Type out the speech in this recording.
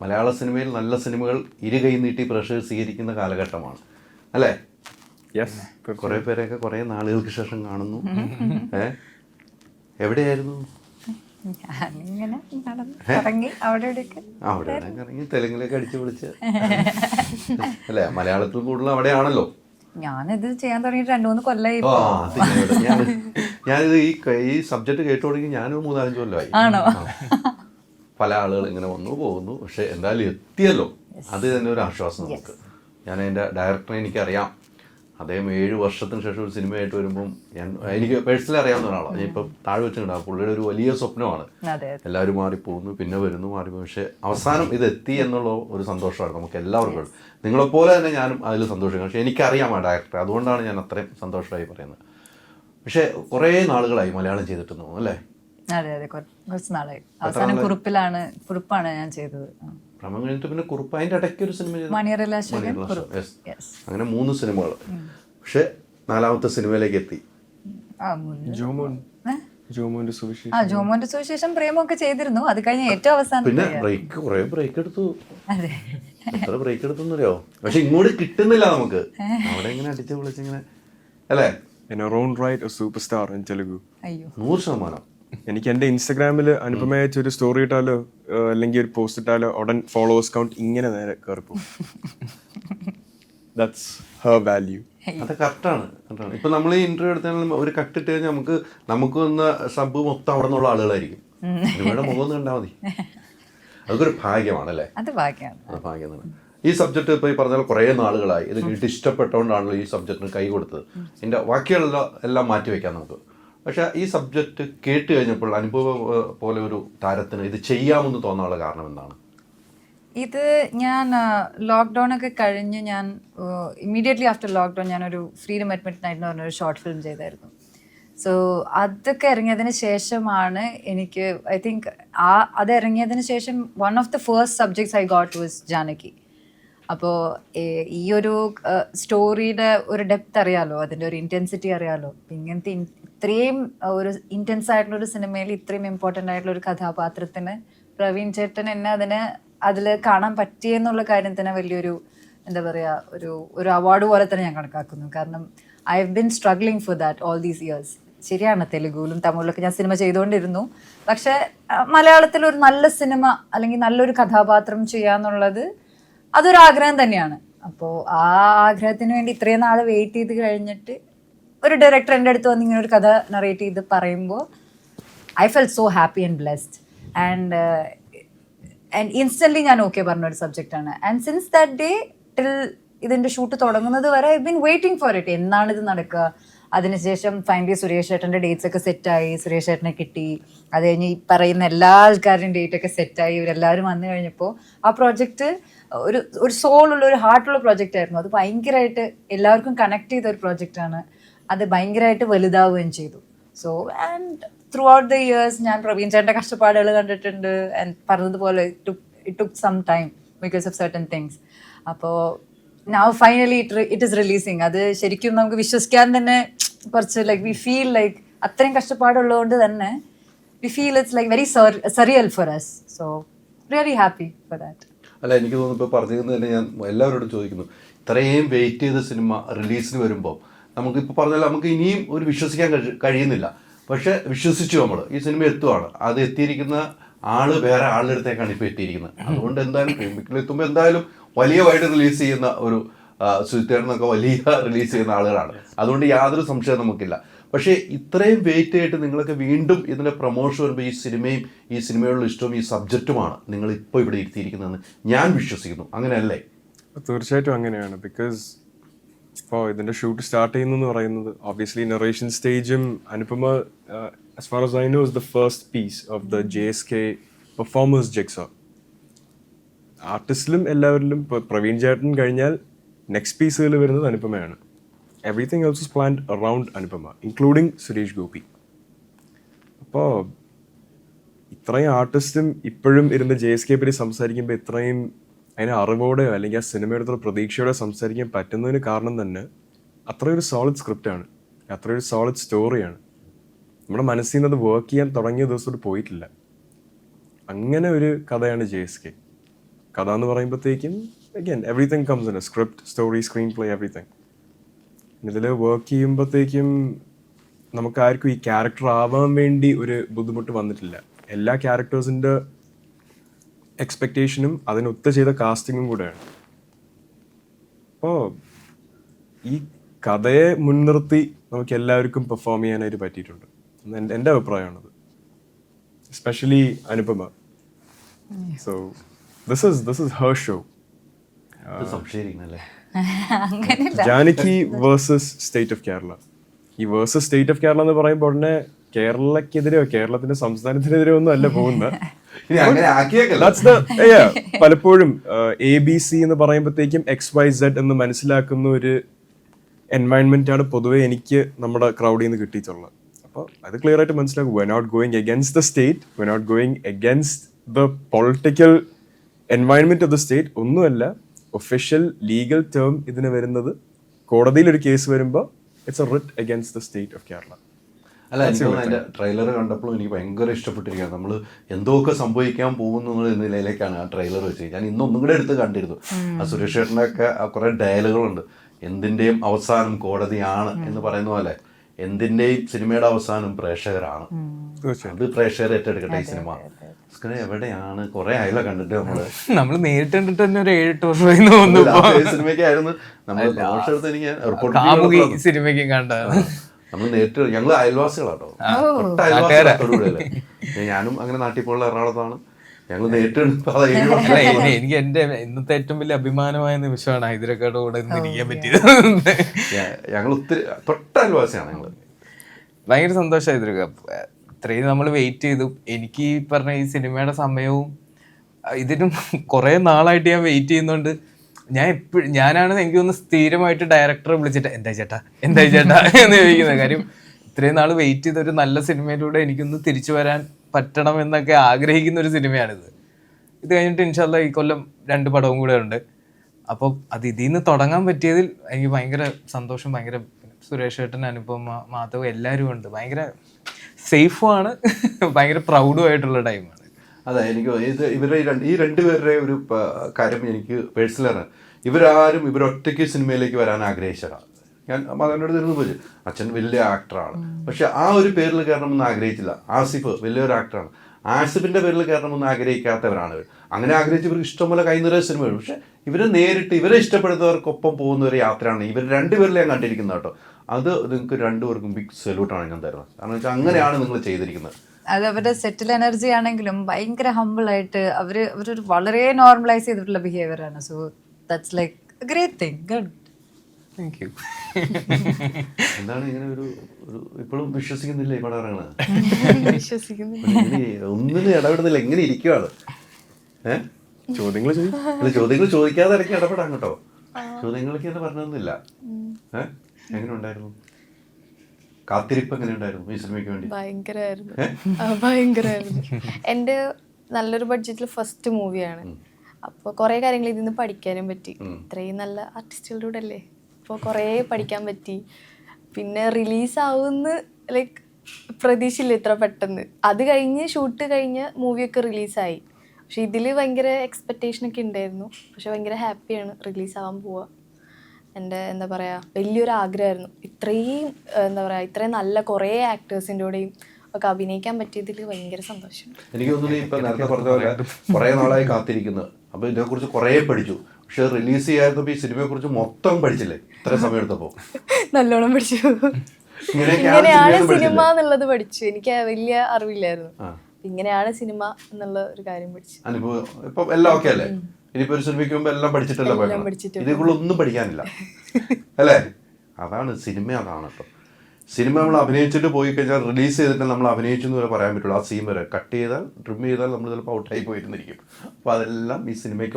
മലയാള സിനിമയിൽ നല്ല സിനിമകൾ ഇരുകൈ നീട്ടി പ്രേക്ഷകർ സ്വീകരിക്കുന്ന കാലഘട്ടമാണ്. അല്ലേ? കുറെ കുറേ പേരെയൊക്കെ കുറെ നാളുകൾക്ക് ശേഷം കാണുന്നു. ഏ? എവിടെയായിരുന്നു? അവിടെ അവിടെ ഇറങ്ങി തെലുങ്കിലേക്ക് അടിച്ചു വിളിച്ച് അല്ലേ? മലയാളത്തിൽ കൂടുതൽ അവിടെയാണല്ലോ. ഞാനിത് ചെയ്യാൻ തുടങ്ങിയിട്ട് രണ്ടു മൂന്ന് കൊല്ലായി ആ അത് ഞാൻ ഞാനിത് ഈ ക- ഈ സബ്ജക്റ്റ് കേട്ടു തുടങ്ങി ഞാനൊരു മൂന്നാലഞ്ച് കൊല്ലമായി ആണോ? പല ആളുകൾ ഇങ്ങനെ വന്നു പോകുന്നു. പക്ഷെ എന്തായാലും എത്തിയല്ലോ. അത് തന്നെ ഒരു ആശ്വാസം നമുക്ക്. ഞാൻ അതിന്റെ ഡയറക്ടറെ എനിക്കറിയാം. അദ്ദേഹം ഏഴ് വർഷത്തിന് ശേഷം ഒരു സിനിമയായിട്ട് വരുമ്പം ഞാൻ എനിക്ക് പേഴ്സണലി അറിയാവുന്ന ഒരാളാണ്. ഞാൻ ഇപ്പം താഴെ വെച്ചിട്ടുണ്ടാകും പുള്ളിയുടെ ഒരു വലിയ സ്വപ്നമാണ്. എല്ലാവരും മാറിപ്പോകുന്നു പിന്നെ വരുന്നു മാറിപ്പോകുന്നു. പക്ഷേ അവസാനം ഇത് എത്തി എന്നുള്ള ഒരു സന്തോഷമാണ് നമുക്ക് എല്ലാവർക്കും. നിങ്ങളെപ്പോലെ തന്നെ ഞാനും അതിൽ സന്തോഷിക്കുന്നു പക്ഷേ എനിക്കറിയാം ആ ഡയറക്ടറെ അതുകൊണ്ടാണ് ഞാൻ അത്രയും സന്തോഷമായി പറയുന്നത്. പക്ഷേ കുറേ നാളുകളായി മലയാളം ചെയ്തിട്ട് തോന്നുന്നു അല്ലേ? അതെ അതെ. കുറ- കുറച്ച് നാളായി. അവസാനം കുറിപ്പിലാണ് കുറിപ്പാണ് ഞാൻ ചെയ്തത്. ഭ്രമം കഴിഞ്ഞിട്ട് പിന്നെ കുറുപ്പ്. അതിന്റെ ഇടയ്ക്ക് ഒരു സിനിമ ചെയ്തു. അങ്ങനെ മൂന്ന് സിനിമകൾ. പക്ഷെ നാലാമത്തെ സിനിമയിലേക്ക് എത്തി? ജോമോന്റെ സുവിശേഷം. ആ ജോമോന്റെ സുവിശേഷം പ്രേമമൊക്കെ ചെയ്തിരുന്നു. അത് കഴിഞ്ഞ ഏറ്റവും അവസാനം പിന്നെ ബ്രേക്ക് കുറേ ബ്രേക്ക് എടുത്തു. അതെ. എത്ര ബ്രേക്ക് എടുത്തെന്നറിയോ? പക്ഷെ ഇങ്ങോട്ട് കിട്ടുന്നില്ല നമുക്ക്. അവിടെ ഇങ്ങനെ അടിച്ച് വിളിച്ചിങ്ങനെ അല്ലേ? Ron right super star in Telugu. അയ്യോ. നൂറ് ശതമാനം. എനിക്ക് എന്റെ ഇൻസ്റ്റാഗ്രാമിൽ അനുപമ ഒരു സ്റ്റോറി ഇട്ടാലോ അല്ലെങ്കിൽ ഒരു പോസ്റ്റ് ഇട്ടാലോ ഉടൻ ഫോളോവേഴ്സ് കൗണ്ട് ഇങ്ങനെ നേരെ കയറിപ്പോകും ദാറ്റ്സ് ഹർ വാല്യൂ അത് കറക്റ്റാണ് കറക്റ്റാണ് ഇപ്പൊ നമ്മൾ ഈ ഇന്റർവ്യൂ എടുത്താലും ഒരു കട്ട് ഇട്ട് കഴിഞ്ഞാൽ നമുക്ക് നമുക്ക് വന്ന സബ് മൊത്തം അവിടെ നിന്നുള്ള ആളുകളായിരിക്കും. നിങ്ങളുടെ മുഖം കണ്ടാൽ മതി. അതൊക്കെ ഭാഗ്യമാണ് അല്ലേ അത് ഭാഗ്യമാണ്. അത് ഭാഗ്യം ഈ സബ്ജക്ട് ഇപ്പൊ ഈ പറഞ്ഞാൽ കുറേ നാളുകളായി. ഇത് കേട്ട് ഇഷ്ടപ്പെട്ടുകൊണ്ടാണല്ലോ ഈ സബ്ജക്റ്റിന് കൈ കൊടുത്തത്. ഇതിന്റെ ബാക്കിയുള്ള എല്ലാം മാറ്റി വെക്കാം നമുക്ക്. പക്ഷേ ഈ സബ്ജക്റ്റ് കേട്ട് കഴിഞ്ഞപ്പോൾ അനുഭവ പോലെ ഒരു താരത്തിന് ഇത് ചെയ്യാമെന്ന് തോന്നാനുള്ള കാരണം എന്താണ്? ഇത് ഞാൻ ലോക്ക്ഡൗൺ ഒക്കെ കഴിഞ്ഞ് ഞാൻ ഇമ്മീഡിയറ്റ്ലി ആഫ്റ്റർ ലോക്ക്ഡൗൺ ഞാൻ ഒരു ഫ്രീഡം അഡ്മിറ്റ് നൈറ്റ് എന്ന് പറഞ്ഞൊരു ഷോർട്ട് ഫിലിം ചെയ്തായിരുന്നു. സോ അതൊക്കെ ഇറങ്ങിയതിന് ശേഷമാണ് എനിക്ക് ഐ തിങ്ക് ആ അത് ഇറങ്ങിയതിന് ശേഷം one of the first subjects I got was Janaki അപ്പോൾ ഈ ഒരു സ്റ്റോറിയുടെ ഒരു ഡെപ്ത് അറിയാലോ? അതിന്റെ ഒരു ഇന്റൻസിറ്റി അറിയാലോ? അപ്പൊ ഇങ്ങനത്തെ ഇത്രയും ഒരു ഇന്റൻസ് ആയിട്ടുള്ള ഒരു സിനിമയിൽ ഇത്രയും ഇമ്പോർട്ടന്റ് ആയിട്ടുള്ള ഒരു കഥാപാത്രത്തിന് പ്രവീൺ ചേട്ടൻ എന്നെ അതിന് അതിൽ കാണാൻ പറ്റിയെന്നുള്ള കാര്യം തന്നെ വലിയൊരു എന്താ പറയുക ഒരു ഒരു അവാർഡ് പോലെ തന്നെ ഞാൻ കണക്കാക്കുന്നു. കാരണം I have been struggling for that all these years ശരിയാണ് തെലുഗുവിലും തമിഴിലൊക്കെ ഞാൻ സിനിമ ചെയ്തുകൊണ്ടിരുന്നു. പക്ഷെ മലയാളത്തിൽ ഒരു നല്ല സിനിമ അല്ലെങ്കിൽ നല്ലൊരു കഥാപാത്രം ചെയ്യാന്നുള്ളത് അതൊരു ആഗ്രഹം തന്നെയാണ്. അപ്പോൾ ആ ആഗ്രഹത്തിന് വേണ്ടി ഇത്രയും നാൾ വെയിറ്റ് ചെയ്ത് കഴിഞ്ഞിട്ട് ഒരു ഡയറക്ടർ എന്റെ അടുത്ത് വന്ന് ഇങ്ങനെ ഒരു കഥ നറേറ്റ് ചെയ്ത് പറയുമ്പോൾ I felt so happy and blessed and and instantly ഞാൻ ഓക്കെ പറഞ്ഞ ഒരു സബ്ജക്റ്റാണ് and since that day till ഇതിന്റെ ഷൂട്ട് തുടങ്ങുന്നത് വരെ I been waiting for it എന്നാണ് ഇത് നടക്കുക? അതിനുശേഷം ഫൈനലി സുരേഷ് ഏട്ടന്റെ ഡേറ്റ്സ് ഒക്കെ സെറ്റായി സുരേഷ് ഏട്ടനെ കിട്ടി. അത് കഴിഞ്ഞ് ഈ പറയുന്ന എല്ലാ ആൾക്കാരുടെയും ഡേറ്റ് ഒക്കെ സെറ്റായി ഇവരെല്ലാവരും വന്നു കഴിഞ്ഞപ്പോൾ ആ പ്രോജക്റ്റ് ഒരു ഒരു സോൾ ഉള്ള ഒരു ഹാർട്ടുള്ള പ്രോജക്റ്റ് ആയിരുന്നു. അത് ഭയങ്കരമായിട്ട് എല്ലാവർക്കും കണക്ട് ചെയ്ത ഒരു പ്രോജക്റ്റാണ് അത് ഭയങ്കരമായിട്ട് വലുതാവുകയും ചെയ്തു. So and throughout the years ഞാൻ പ്രവീൺ ചേട്ടന്റെ കഷ്ടപ്പാടുകൾ കണ്ടിട്ടുണ്ട്. ആൻഡ് പറഞ്ഞതുപോലെ it took some time because of certain things അപ്പോൾ now finally it it is releasing അത് ശരിക്കും നമുക്ക് വിശ്വസിക്കാൻ തന്നെ കുറച്ച് ലൈക്ക് വി ഫീൽ ലൈക്ക് അത്രയും കഷ്ടപ്പാടുള്ളതുകൊണ്ട് തന്നെ we feel it's like very surreal for us so really happy for that അല്ല എനിക്ക് തോന്നുന്നു ഇപ്പോൾ പറഞ്ഞിരുന്നത് തന്നെ ഞാൻ എല്ലാവരോടും ചോദിക്കുന്നു. ഇത്രയും വെയിറ്റ് ചെയ്ത സിനിമ റിലീസിന് വരുമ്പോൾ നമുക്കിപ്പോൾ പറഞ്ഞാൽ നമുക്ക് ഇനിയും ഒരു വിശ്വസിക്കാൻ കഴി- കഴിയുന്നില്ല. പക്ഷെ വിശ്വസിച്ചു നമ്മൾ ഈ സിനിമ എത്തുവാണ്. അത് എത്തിയിരിക്കുന്ന ആൾ വേറെ ആളുടെ അടുത്തേക്കാണ് ഇപ്പോൾ എത്തിയിരിക്കുന്നത്. അതുകൊണ്ട് എന്തായാലും എത്തുമ്പോൾ എന്തായാലും വലിയ വൈഡ് റിലീസ് ചെയ്യുന്ന ഒരു സുചിത്തേടനൊക്കെ വലിയ റിലീസ് ചെയ്യുന്ന ആളുകളാണ്. അതുകൊണ്ട് യാതൊരു സംശയവും നമുക്കില്ല. പക്ഷേ ഇത്രയും വെയിറ്റ് ആയിട്ട് നിങ്ങൾക്ക് വീണ്ടും ഇതിന്റെ പ്രൊമോഷൻ വരുമ്പോൾ ഈ സിനിമയും ഈ സിനിമയോടുള്ള ഇഷ്ടവും ഈ സബ്ജക്റ്റുമാണ് നിങ്ങൾ ഇപ്പോൾ ഇവിടെ ഇരുത്തിയിരിക്കുന്നതെന്ന് ഞാൻ വിശ്വസിക്കുന്നു. അങ്ങനെയല്ലേ? തീർച്ചയായിട്ടും അങ്ങനെയാണ്. ബിക്കോസ് ഇപ്പോൾ ഇതിന്റെ ഷൂട്ട് സ്റ്റാർട്ട് ചെയ്യുന്നു പറയുന്നത് obviously narration സ്റ്റേജും Anupama as I know is the first piece of the J S K performers ജെക്സ ആർട്ടിസ്റ്റിലും എല്ലാവരിലും ഇപ്പോൾ പ്രവീൺ ചേട്ടൻ കഴിഞ്ഞാൽ നെക്സ്റ്റ് പീസുകൾ വരുന്നത് അനുപമയാണ്. Everything else is planned around Anupama including Suresh Gopi. അപ്പോൾ ഇത്രയും ആർട്ടിസ്റ്റും ഇപ്പോഴും ഇരുന്ന് ജെ എസ് കെ പറ്റി സംസാരിക്കുമ്പോൾ ഇത്രയും അതിന് അറിവോടെയോ അല്ലെങ്കിൽ ആ സിനിമയുടെ പ്രതീക്ഷയോടെ സംസാരിക്കാൻ പറ്റുന്നതിന് കാരണം തന്നെ അത്രയൊരു സോളിഡ് സ്ക്രിപ്റ്റാണ് അത്രയൊരു സോളിഡ് സ്റ്റോറിയാണ് നമ്മുടെ മനസ്സിൽ നിന്ന് അത് വർക്ക് ചെയ്യാൻ തുടങ്ങിയ ദിവസം പോയിട്ടില്ല. അങ്ങനെ ഒരു കഥയാണ് ജെ എസ് കെ. കഥ എന്ന് പറയുമ്പോഴത്തേക്കും again everything comes in a script story screen play everything ഇതിൽ വർക്ക് ചെയ്യുമ്പോഴത്തേക്കും നമുക്ക് ആർക്കും ഈ ക്യാരക്ടർ ആവാൻ വേണ്ടി ഒരു ബുദ്ധിമുട്ട് വന്നിട്ടില്ല. എല്ലാ ക്യാരക്ടേഴ്സിന്റെ എക്സ്പെക്റ്റേഷനും അതിനൊത്ത് ചെയ്ത കാസ്റ്റിങ്ങും കൂടെയാണ്. അപ്പോൾ ഈ കഥയെ മുൻനിർത്തി നമുക്ക് എല്ലാവർക്കും പെർഫോം ചെയ്യാനായിട്ട് പറ്റിയിട്ടുണ്ട്. എന്റെ എന്റെ അഭിപ്രായമാണത്. Especially Anupama. So this is this is her show Janaki versus state of Kerala ഈ വേഴ്സസ് സ്റ്റേറ്റ് ഓഫ് കേരള എന്ന് പറയുമ്പോൾ ഉടനെ കേരളക്കെതിരെയോ കേരളത്തിന്റെ സംസ്ഥാനത്തിനെതിരെയോ ഒന്നും അല്ല പോകുന്നത്. പലപ്പോഴും എ ബി സി എന്ന് പറയുമ്പോഴത്തേക്കും എക്സ് വൈ സെഡ് എന്ന് മനസ്സിലാക്കുന്ന ഒരു എൻവയൺമെന്റ് ആണ് പൊതുവെ എനിക്ക് നമ്മുടെ ക്രൗഡിൽ നിന്ന് കിട്ടിയിട്ടുള്ളത്. അപ്പോൾ അത് ക്ലിയർ ആയിട്ട് മനസ്സിലാക്കും. We not going against the state we not going against the political environment of the state ഒന്നുമല്ല. ഒഫീഷ്യൽ ലീഗൽ ടേം ഇതിന് വരുന്നത്. കോടതിയിൽ ഒരു കേസ് വരുമ്പോൾ it's a writ against the state of Kerala അല്ല എനിക്ക് അതിന്റെ ട്രെയിലർ കണ്ടപ്പോഴും എനിക്ക് ഭയങ്കര ഇഷ്ടപ്പെട്ടിരിക്കുകയാണ്. നമ്മൾ എന്തൊക്കെ സംഭവിക്കാൻ പോകുന്നു എന്ന നിലയിലേക്കാണ് ആ ട്രെയിലർ വെച്ചത്. ഞാൻ ഇന്നൊന്നും കൂടെ എടുത്ത് കണ്ടിരുന്നു. ആ സുരേഷ് ചേട്ടന്റെ ഒക്കെ കുറെ ഡയലുകളുണ്ട് എന്തിന്റെയും അവസാനം കോടതിയാണ് എന്ന് പറയുന്ന പോലെ എന്തിന്റെയും സിനിമയുടെ അവസാനം പ്രേക്ഷകരാണ്. അത് പ്രേക്ഷകർ ഏറ്റെടുക്കട്ടെ ഈ സിനിമ. സ്ക്രീൻ എവിടെയാണ്? കുറെ ആയില്ല കണ്ടിട്ട് നമ്മൾ. നമ്മൾ നേരിട്ട് കണ്ടിട്ട് തന്നെ ഒരു ഏഴെട്ട് വർഷമായി എന്ന് തോന്നുന്നു ഇപ്പൊ. സിനിമയ്ക്കായിരുന്നു. നമ്മൾ എടുത്ത് എനിക്ക് റിപ്പോർട്ട് സിനിമയ്ക്ക് കണ്ടതാണ് നമ്മൾ നേരിട്ട് ഞങ്ങൾ അയൽവാസികളാട്ടോ. തൊട്ട അയൽവാസികളാണ് ഞാനും അങ്ങനെ നാട്ടിൽ പോലുള്ള എറണാകുളത്താണ്. ഞങ്ങൾ നേരിട്ട് എനിക്ക് എന്റെ ഇന്നത്തെ ഏറ്റവും വലിയ അഭിമാനമായ നിമിഷമാണ് ഹൈദരക്കാട് കൂടെ ഇന്ന് ഇരിക്കാൻ പറ്റിയത്. ഞങ്ങൾ ഒത്തിരി തൊട്ട അയൽവാസിയാണ് ഞങ്ങൾ ഭയങ്കര സന്തോഷം ഹൈദരാബാദ്. ഇത്രയും നമ്മൾ വെയിറ്റ് ചെയ്തു. എനിക്ക് ഈ പറഞ്ഞ ഈ സിനിമയുടെ സമയവും ഇതിനും കുറെ നാളായിട്ട് ഞാൻ വെയിറ്റ് ചെയ്യുന്നുണ്ട്. ഞാൻ എപ്പോഴും ഞാനാണ് എനിക്ക് ഒന്ന് സ്ഥിരമായിട്ട് ഡയറക്ടറെ വിളിച്ചിട്ട് എന്താ ചേട്ടാ? എന്താ ചേട്ടാ? എന്ന് ചോദിക്കുന്നത് കാര്യം ഇത്രയും നാൾ വെയിറ്റ് ചെയ്ത ഒരു നല്ല സിനിമയിലൂടെ എനിക്കൊന്ന് തിരിച്ചു വരാൻ പറ്റണം എന്നൊക്കെ ആഗ്രഹിക്കുന്ന ഒരു സിനിമയാണിത്. ഇത് കഴിഞ്ഞിട്ട് ഇൻഷാല്ല ഈ കൊല്ലം രണ്ട് പടവും കൂടെ ഉണ്ട്. അപ്പോൾ അത് ഇതിൽ നിന്ന് തുടങ്ങാൻ പറ്റിയതിൽ എനിക്ക് ഭയങ്കര സന്തോഷം ഭയങ്കര സുരേഷ് ഏട്ടൻ അനുപമ മാധവ് എല്ലാവരും ഉണ്ട്. ഭയങ്കര സേഫുമാണ് ഭയങ്കര പ്രൗഡും ആയിട്ടുള്ള ടൈമാണ് അതെ എനിക്ക് ഇത് ഇവരുടെ രണ്ട് ഈ രണ്ടുപേരുടെ ഒരു കാര്യം എനിക്ക് പേഴ്സണലാണ് ഇവരാരും ഇവരൊറ്റയ്ക്ക് സിനിമയിലേക്ക് വരാൻ ആഗ്രഹിച്ചതാണ് ഞാൻ മകനോട് തീർന്നു പോയി. അച്ഛൻ വലിയ ആക്ടറാണ്. പക്ഷെ ആ ഒരു പേരിൽ കയറണമെന്ന് ആഗ്രഹിച്ചില്ല. ആസിഫ് വലിയൊരു ആക്ടറാണ്. ആസിഫിന്റെ പേരിൽ കയറണമെന്ന് ആഗ്രഹിക്കാത്തവരാണ് ഇവർ. അങ്ങനെ ആഗ്രഹിച്ച് ഇവർക്ക് ഇഷ്ടംപോലെ കൈനിറയ സിനിമകൾ. പക്ഷെ ഇവരെ നേരിട്ട് ഇവരെ ഇഷ്ടപ്പെടുന്നവർക്കൊപ്പം പോകുന്ന ഒരു യാത്രയാണ് ഇവർ രണ്ടുപേരിൽ ഞാൻ കണ്ടിരിക്കുന്നത് കേട്ടോ. അത് നിങ്ങൾക്ക് രണ്ടുപേർക്കും ബിഗ് സല്യൂട്ടാണ് ഞാൻ തരുന്നത്. കാരണം വെച്ചാൽ അങ്ങനെയാണ് നിങ്ങൾ ചെയ്തിരിക്കുന്നത്. അത് അവരുടെ സെറ്റിൽ എനർജി ആണെങ്കിലും ഭയങ്കര ഹമ്പിൾ ആയിട്ട് അവർ അവരൊരു വളരെ നോർമലൈസ് ചെയ്തിട്ടുള്ള ബിഹേവിയർ ആണ്. So that's like great thing good thank you എന്താണ് ഇങ്ങനെ ഒരു ഒരു ഇപ്പോഴും വിശ്വസിക്കുന്നില്ല ഈ പടം ഇറങ്ങണത് ഒന്നിനും ഇടപെടുന്നില്ല എങ്ങനെ ഇരിക്കുവാണ്. ഏഹ് ചോദ്യങ്ങൾ ചോദ്യങ്ങൾ ചോദിക്കാതെ ഇടയ്ക്ക് ഇടപെടാം കേട്ടോ. ചോദ്യങ്ങളൊക്കെ എന്ന് പറഞ്ഞൊന്നുമില്ല ഏഹ് എങ്ങനെ ഉണ്ടായിരുന്നു കാത്തിരിപ്പ് എങ്ങനെ ഉണ്ടായിരുന്നു ഈ സിനിമയ്ക്ക് വേണ്ടി? ഭയങ്കരമായിരുന്നു ഭയങ്കരമായിരുന്നു എന്റെ നല്ലൊരു ബഡ്ജറ്റിൽ ഫസ്റ്റ് മൂവിയാണ്. അപ്പോൾ കുറേ കാര്യങ്ങൾ ഇതിൽ നിന്ന് പഠിക്കാനും പറ്റി. ഇത്രയും നല്ല ആർട്ടിസ്റ്റുകളുടെ അല്ലേ? അപ്പോൾ കുറേ പഠിക്കാൻ പറ്റി. പിന്നെ റിലീസാവുമെന്ന് ലൈക്ക് പ്രതീക്ഷയില്ല ഇത്ര പെട്ടെന്ന്. അത് കഴിഞ്ഞ് ഷൂട്ട് കഴിഞ്ഞ് മൂവിയൊക്കെ റിലീസായി. പക്ഷെ ഇതിൽ ഭയങ്കര എക്സ്പെക്റ്റേഷൻ ഒക്കെ ഉണ്ടായിരുന്നു പക്ഷെ ഭയങ്കര ഹാപ്പിയാണ് റിലീസാവാൻ പോവുക എന്റെ എന്താ പറയുക വലിയൊരു ആഗ്രഹമായിരുന്നു. ഇത്രയും എന്താ പറയുക ഇത്രയും നല്ല കുറേ ആക്ടേഴ്സിന്റെ കൂടെയും ഒക്കെ അഭിനയിക്കാൻ പറ്റിയതിൽ ഭയങ്കര സന്തോഷം. എനിക്ക് തോന്നുന്നു ഇപ്പം നേരത്തെ പറഞ്ഞ പോലെ കുറേ നാളായി കാത്തിരിക്കുന്നത് അപ്പോൾ ഇതിനെക്കുറിച്ച് കുറേ പഠിച്ചു. പക്ഷെ റിലീസ് ചെയ്യാത്തപ്പോ ഈ സിനിമയെ കുറിച്ച് മൊത്തം പഠിച്ചില്ലേ? ഇത്ര സമയം എടുത്തപ്പോ നല്ലോണം പഠിച്ചു. ഇങ്ങനെയാണ് സിനിമ എന്നുള്ളത് പഠിച്ചു. എനിക്ക് വലിയ അറിവില്ലായിരുന്നു. ഇങ്ങനെയാണ് സിനിമ എന്നുള്ള ഒരു കാര്യം പഠിച്ചു. അനുഭവം ഇപ്പൊ എല്ലാം ഓക്കെ അല്ലേ? ഇനിയിപ്പോ ഒരു സിനിമയ്ക്ക് മുമ്പ് എല്ലാം പഠിച്ചിട്ടല്ലേ ഇതേക്കുള്ള ഒന്നും പഠിക്കാനില്ല. അല്ലേ? അതാണ് സിനിമ അതാണ് ഇപ്പൊ സിനിമ നമ്മൾ അഭിനയിച്ചിട്ട് പോയി കഴിഞ്ഞാൽ റിലീസ് ചെയ്തിട്ട് നമ്മൾ അഭിനയിച്ചു എന്ന് വരെ പറയാൻ പറ്റുള്ളൂ. ആ സീൻ വരെ. കട്ട് ചെയ്താൽ ട്രിം ചെയ്താൽ നമ്മൾ ചിലപ്പോൾ ഔട്ടായി പോയിരുന്നിരിക്കും. അപ്പോൾ അതെല്ലാം ഈ സിനിമയ്ക്ക്